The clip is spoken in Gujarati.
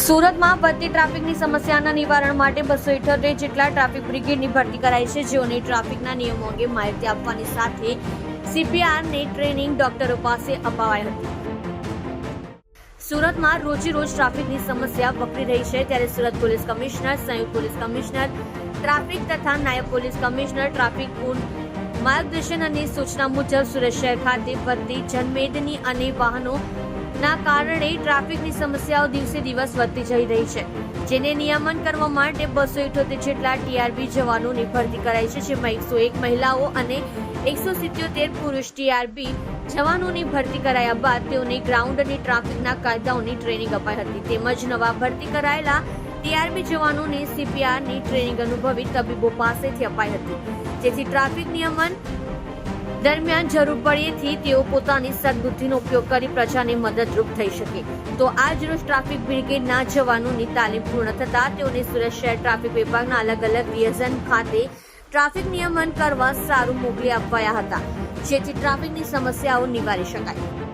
સુરતમાં વધતી ટ્રાફિકની સમસ્યાના નિવારણ માટે બસો ઇઠોતેર જેટલા ટ્રાફિક બ્રિગેડની ભરતી કરાઈ છે. જેઓને ટ્રાફિકના નિયમો અંગે માહિતી આપવાની સાથે સીપીઆરની ટ્રેનિંગ ડોક્ટરો પાસે અપાવાઈ હતી. સુરતમાં રોજેરોજ ટ્રાફિકની સમસ્યા વકરી રહી છે. ત્યારે સુરત પોલીસ કમિશનર, સંયુક્ત પોલીસ કમિશનર, ટ્રાફિક તથા નાયબ પોલીસ કમિશનર, ટ્રાફિક માર્ગદર્શન અને સૂચના મુજબ સુરત શહેર ખાતે વધતી જનમેદની અને વાહનોના કારણે ટ્રાફિકની સમસ્યાઓ દિવસે દિવસ વધતી જઈ રહી છે. જેને નિયમન કરવા માટે બસો ઇઠોતેર જેટલા ટીઆરબી જવાનોની ભરતી કરાઈ છે, જેમાં એકસો એક મહિલાઓ અને એકસો સિત્યોતેર પુરુષ ટીઆરબી જવાનોની ભરતી કરાયા બાદ તેઓને ગ્રાઉન્ડ અને ટ્રાફિકના કાયદાઓની ટ્રેનિંગ અપાઈ હતી. તેમજ નવા ભરતી કરાયેલા ટીઆરબી જવાનોને સીપીઆરની ટ્રેનિંગ અનુભવી તબીબો પાસેથી અપાઈ હતી. જેથી ટ્રાફિક નિયમન દરમિયાન જરૂર પડેથી તેઓ પોતાની સદબુદ્ધિનો ઉપયોગ કરી પ્રજાને મદદરૂપ થઈ શકે. તો આજ રોજ ટ્રાફિક બ્રિગેડના જવાનોની તાલીમ પૂર્ણ થતા તેઓને સુરત શહેર ટ્રાફિક વિભાગના અલગ અલગ રિયઝન ખાતે ટ્રાફિક નિયમન કરવા સારું મોકલી અપાયા હતા. જેથી ટ્રાફિકની સમસ્યાઓ નિવારી શકાય.